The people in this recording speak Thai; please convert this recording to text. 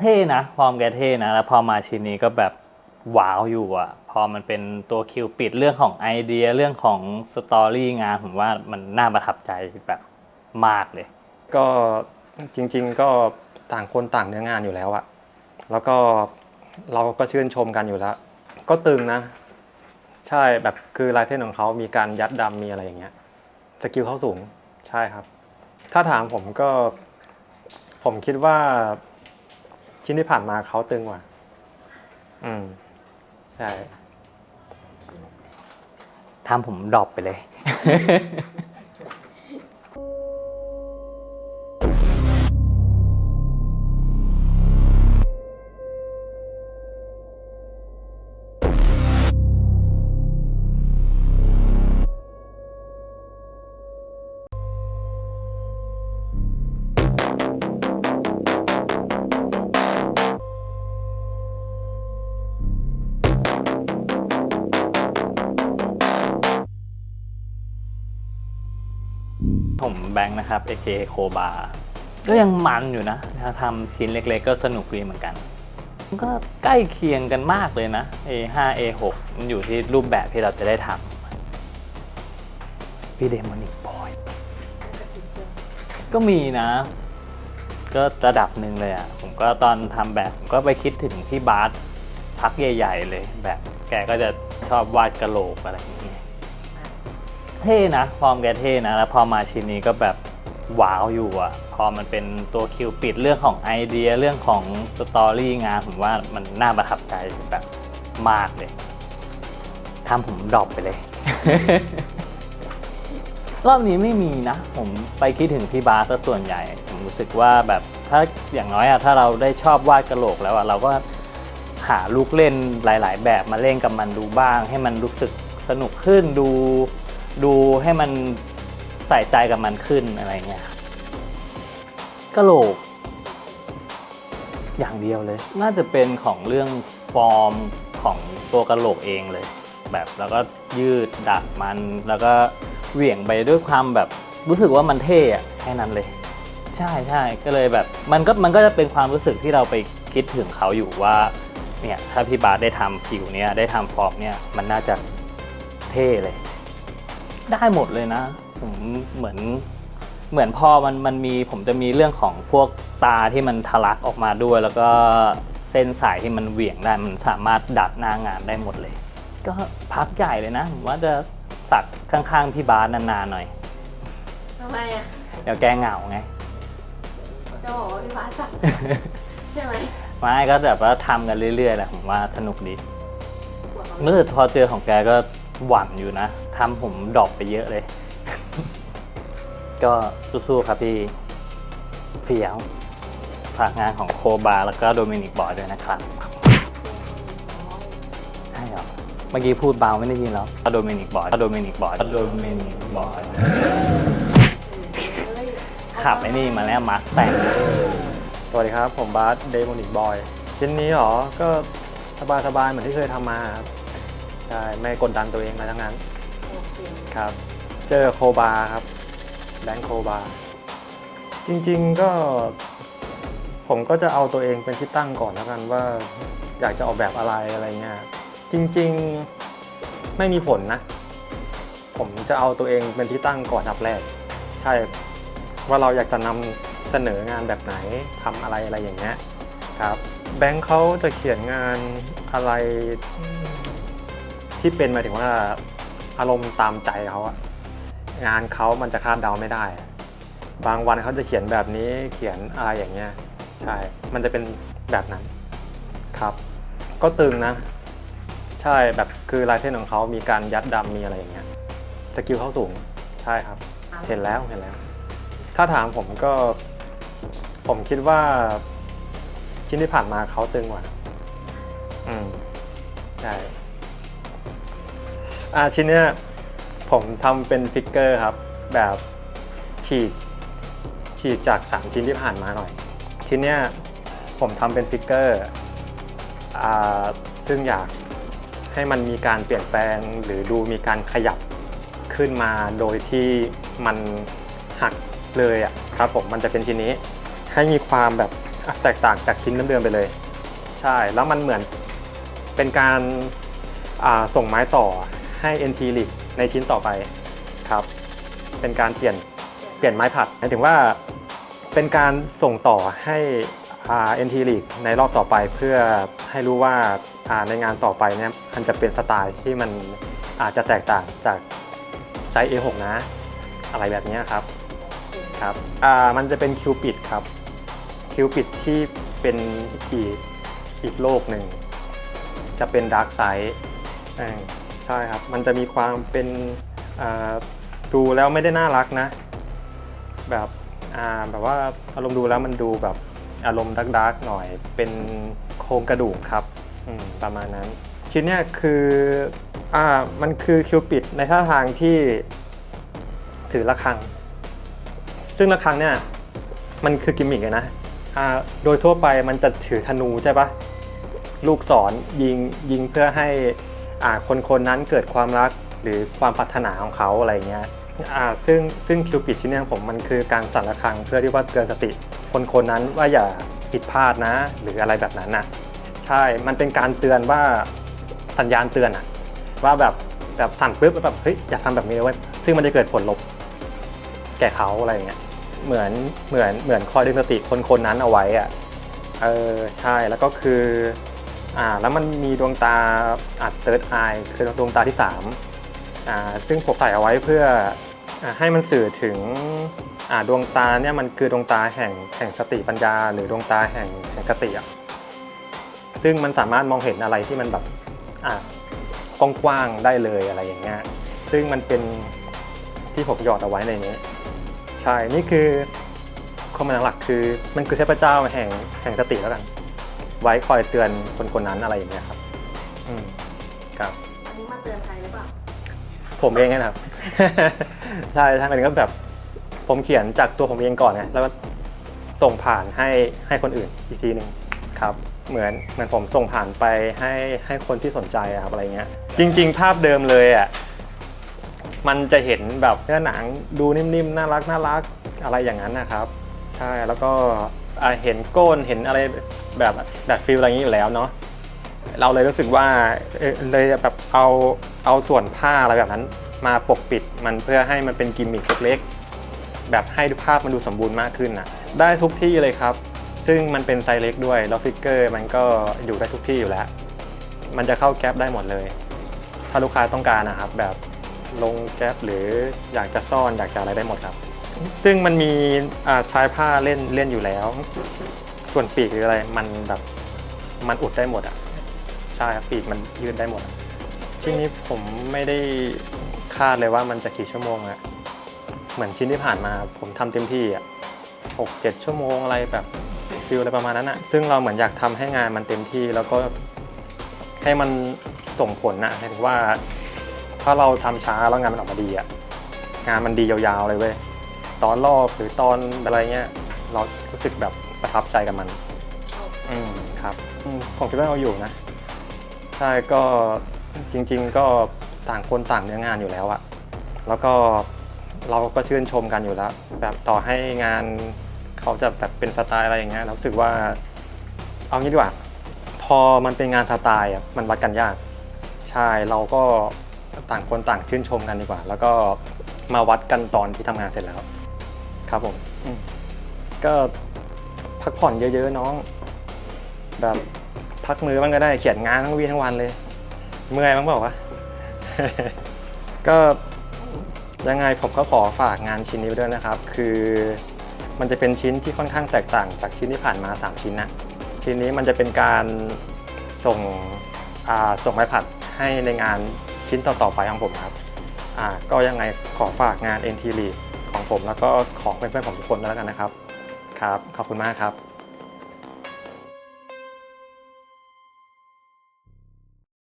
เท่นะฟอร์มแกเท่นะแล้วพอมาชิ้นนี้ก็แบบว้าวอยู่อะ พอมันเป็นตัวคิวปิดเรื่องของไอเดียเรื่องของสตอรี่งานผมว่ามันน่าประทับใจแบบมากเลย ก็จริง ๆ ก็ต่างคนต่างเนื้องานอยู่แล้วอะแล้วก็เราก็ชื่นชมกันอยู่แล้ว ก็ตึงนะ ใช่แบบคือลายเส้นของเขามีการยัดดำมีอะไรอย่างเงี้ยสกิลเขาสูงใช่ครับ ถ้าถามผมก็ ผมคิดว่า ชิ้นที่ผ่านมาเขาตึงกว่า อืม ใช่ทำผมดรอปไปเลย แบงค์นะครับ AK โคบาก็ยังมันอยู่นะถ้าทำชิ้นเล็กๆ ก็สนุกดีเหมือนกัน มันก็ใกล้เคียงกันมากเลยนะ A5 A6 มันอยู่ที่รูปแบบที่เราจะได้ทำพี่เดมอนิกบอยก็มีนะ ก็ระดับหนึ่งเลยอะ ผมก็ตอนทำแบบผมก็ไปคิดถึงพี่บาสพักใหญ่ ๆ เลยแบบแกก็จะชอบวาดกระโหลกอะไรอย่างเงี้ย เท่นะฟอร์มแกเท่นะแล้วพอมาชิ้นนี้ก็แบบว้าวอยู่อะพอมันเป็นตัวคิวปิดเรื่องของไอเดียเรื่องของสตอรี่งานผมว่ามันน่าประทับใจแบบมากเลยทำผมดรอปไปเลย รอบนี้ไม่มีนะ ผมไปคิดถึงพี่บาสซะส่วนใหญ่ ผมรู้สึกว่าแบบถ้าอย่างน้อยอะถ้าเราได้ชอบวาดกระโหลกแล้วอะเราก็หาลูกเล่นหลาย ๆ แบบมาเล่นกับมันดูบ้าง ให้มันรู้สึกสนุกขึ้นดู ดูให้มันใส่ใจกับมันขึ้นอะไรเงี้ยครับกะโหลก อย่างเดียวเลย น่าจะเป็นของเรื่องฟอร์มของตัวกะโหลกเองเลย แบบแล้วก็ยืดดัดมัน แล้วก็เหวี่ยงไปด้วยความแบบรู้สึกว่ามันเท่อะแค่นั้นเลย ใช่ใช่ก็เลยแบบมันก็มันก็จะเป็นความรู้สึกที่เราไปคิดถึงเขาอยู่ว่าเนี่ยถ้าพี่บาสได้ทำผิวเนี้ยได้ทำฟอร์มเนี้ยมันน่าจะเท่เลย ได้หมดเลยนะ ผมเหมือนเหมือนพอมันมันมีผมจะมีเรื่องของพวกตาที่มันทะลักออกมาด้วย แล้วก็เส้นสายที่มันเหวี่ยงได้มันสามารถดัดหน้างานได้หมดเลย ก็พักใหญ่เลยนะผมว่าจะสักข้างๆพี่บาสนานๆหน่อยทำไมอะเดี๋ยวแกเหงาไงจะบอกว่าพี่ฟ้าสั่งใช่ไหมไม่ก็แบบว่าทำกันเรื่อยๆแหละผมว่าสนุกดีหัวเขาเมื่อพอเจอของแกก็ หวั่นอยู่นะทำผมดรอปไปเยอะเลย ก็สู้ๆครับพี่เสียวฝากงานของโคบาแล้วก็โดมินิกบอยด้วยนะครับใช่หรอเมื่อกี้พูดเบาไม่ได้ยินแล้วโดมินิกบอยโดมินิกบอยโดมินิกบอยขับไอ้นี่มาแล้วมาสแตงสวัสดีครับ ผมบาสเดมอนิกบอยชิ้นนี้หรอ ก็สบายๆเหมือนที่เคยทำมาครับ ใช่ไม่กดดันตัวเองอะไรทั้งนั้นโอเคครับ เจอโคบาครับแบงค์โคบาจริงๆก็ ผมก็จะเอาตัวเองเป็นที่ตั้งก่อนแล้วกันว่าอยากจะออกแบบอะไรอะไรเงี้ยจริงๆไม่มีผลนะ ผมจะเอาตัวเองเป็นที่ตั้งก่อนอันดับแรก ใช่ว่าเราอยากจะนำเสนองานแบบไหนทำอะไรอะไรอย่างเงี้ยครับ แบงค์เขาจะเขียนงานอะไร ที่เป็นหมายถึงว่าอารมณ์ตามใจเขาอะงานเขามันจะคาดเดาไม่ได้ บางวันเขาจะเขียนแบบนี้เขียนอะไรอย่างเงี้ยใช่ มันจะเป็นแบบนั้นครับ ก็ตึงนะ ใช่แบบคือลายเส้นของเขามีการยัดดำมีอะไรอย่างเงี้ยสกิลเขาสูงใช่ครับ เห็นแล้วเห็นแล้ว ถ้าถามผมก็ ผมคิดว่าชิ้นที่ผ่านมาเขาตึงกว่าอืมใช่ อ่าชิ้นเนี้ยผมทำเป็นฟิกเกอร์ครับ แบบฉีกฉีกจากสามชิ้นที่ผ่านมาหน่อย ชิ้นเนี้ยผมทำเป็นฟิกเกอร์อ่าซึ่งอยากให้มันมีการเปลี่ยนแปลงหรือดูมีการขยับขึ้นมาโดยที่มันหักเลยอะครับผมมันจะเป็นชิ้นนี้ให้มีความแบบแตกต่างจากชิ้นเดิมๆไปเลย ใช่แล้วมันเหมือนเป็นการส่งไม้ต่อ ให้ NT l e a g ในชิ้นต่อไปครับ เป็นการเปลี่ยนเปลี่ยนไม้ผัดหมายถึงว่าเป็นการส่งต่อให้อ่า NT l e a g ในรอบต่อไปเพื่อให้รู้ว่าอ่าในงานต่อไปเนี่ยมันจะเป็นสไตล์ที่มันอาจจะแตกต่างจากไซส์ A6 นะ อะไรแบบนี้ครับครับอ่ามันจะเป็นคิวปิดครับคิวปิดที่เป็นอีกอีกโลกหนึ่ง จะเป็นดาร์กไซด์ ช่ครับ มันจะมีความเป็นดูแล้วไม่ได้น่ารักนะ แบบแบบว่าอารมณ์ดูแล้วมันดูแบบอารมณ์ดาร์กๆหน่อย เป็นโครงกระดูกครับประมาณนั้น ชิ้นเนี้ยคืออ่ามันคือคิวปิดในท่าทางที่ถือระฆัง ซึ่งระฆังเนี่ยมันคือกิมมิกเลยนะอ่าโดยทั่วไปมันจะถือธนูใช่ปะลูกศรยิงยิงเพื่อให้ คนคนนั้นเกิดความรักหรือความปรารถนาของเขาอะไรเงี้ยอาซึ่งซึ่งคิวปิดชิ้นเนี้ยผมมันคือการสั่นระฆังเพื่อที่ว่าเตือนสติ คนคนนั้นว่าอย่าผิดพลาดนะ หรืออะไรแบบนั้นน่ะใช่ มันเป็นการเตือนว่าสัญญาณเตือนอะว่าแบบแบบสั่นปุ๊บแล้วแบบเฮ้ยอย่าทำแบบนี้เลยเว้ยซึ่งมันจะเกิดผลลบแก่เขาอะไรเงี้ยเหมือนเหมือนเหมือนคอยดึงสติคนคนนั้นเอาไว้อะเออใช่แล้วก็คือ อ่าแล้วมันมีดวงตาอัดเติร์ดไอคือดวงตาที่3อ่าซึ่งผมใส่เอาไว้เพื่ออให้มันสื่อถึงอ่าดวงตาเนี่ยมันคือดวงตาแห่งแห่งสติปัญญา หรือดวงตาแห่งแห่งสติอะซึ่งมันสามารถมองเห็นอะไรที่มันแบบอ่ากว้างๆได้เลยอะไรอย่างเงี้ยซึ่งมันเป็นที่ผมหยอดเอาไว้ในนี้ ใช่ นี่คือข้อมูลหลักคือมันคือเทพเจ้าแห่งแห่งสติแล้วกัน ไว้คอยเตือนคนคนนั้นอะไรอย่างเงี้ยครับ อืมครับ อันนี้มาเตือนใครหรือเปล่าผมเองนะครับ ใช่ใช่มันก็แบบผมเขียนจากตัวผมเองก่อนไงแล้วก็ส่งผ่านให้ให้คนอื่นอีกทีหนึ่งครับ เหมือนเหมือนผมส่งผ่านไปให้ให้คนที่สนใจอะครับอะไรเงี้ย จริง ๆ ภาพเดิมเลยอะมันจะเห็นแบบเนื้อหนังดูนิ่มๆน่ารักน่ารักอะไรอย่างนั้นนะครับ ใช่แล้วก็ อ่าเห็นก้นเห็นอะไรแบบแบบฟิลอะไรอย่างนี้อยู่แล้วเนาะเราเลยรู้สึกว่าเอ่อเลยแบบเอาเอาส่วนผ้าอะไรแบบนั้น มาปกปิดมันเพื่อให้มันเป็นกิมมิคเล็กๆแบบให้ภาพมันดูสมบูรณ์มากขึ้นนะได้ทุกที่เลยครับ ซึ่งมันเป็นไซส์เล็กด้วยแล้วฟิกเกอร์มันก็อยู่ได้ทุกที่อยู่แล้ว มันจะเข้าแก๊ปได้หมดเลย ถ้าลูกค้าต้องการนะครับแบบลงแก๊ปหรืออยากจะซ่อนอยากจะอะไรได้หมดครับ ซึ่งมันมีอ่าใช้ผ้าเล่นเล่นอยู่แล้ว ส่วนปีกหรืออะไรมันแบบมันอุดได้หมดอะใช่ครับปีกมันยืดได้หมดชิ้นนี้ผมไม่ได้คาดเลยว่ามันจะกี่ชั่วโมงอะเหมือนชิ้นที่ผ่านมาผมทำเต็มที่อะหกเจ็ดชั่วโมงอะไรแบบฟิลอะไรประมาณนั้นอะซึ่งเราเหมือนอยากทำให้งานมันเต็มที่แล้วก็ให้มันส่งผลนะหมายถึงว่า ถ้าเราทำช้าแล้วงานมันออกมาดีอะงานมันดียาวๆเลยเว้ย ตอนรอบหรือตอนอะไรเงี้ยเรารู้สึกแบบประทับใจกับมัน อืมครับอืมผมคิดว่าเราอยู่นะใช่ก็จริง ๆ ก็ต่างคนต่างเนื้องานอยู่แล้วอะแล้วก็เราก็ชื่นชมกันอยู่แล้ว แบบต่อให้งานเขาจะแบบเป็นสไตล์อะไรอย่างเงี้ยเรารู้สึกว่า เอางี้ดีกว่า พอมันเป็นงานสไตล์อะมันวัดกันยาก ใช่เราก็ต่างคนต่างชื่นชมกันดีกว่า แล้วก็มาวัดกันตอนที่ทำงานเสร็จแล้ว ครับผมอืมก็พักผ่อนเยอะๆน้อง แบบพักมือบ้างก็ได้เขียนงานทั้งวีทั้งวันเลย เมื่อยบ้างเปล่าวะ ก็ยังไงผมก็ขอฝากงานชิ้นนี้ไว้ด้วยนะครับ คือมันจะเป็นชิ้นที่ค่อนข้างแตกต่างจากชิ้นที่ผ่านมา 3 ชิ้นนะ ชิ้นนี้มันจะเป็นการส่งอ่าส่งไม้ผัดให้ในงานชิ้นต่อๆไปของผมครับอ่าก็ยังไงขอฝากงาน NT Lead ของ ผมแล้วก็ของเพื่อนๆของทุกคนแล้วกันนะครับ ครับ ขอบคุณมากครับ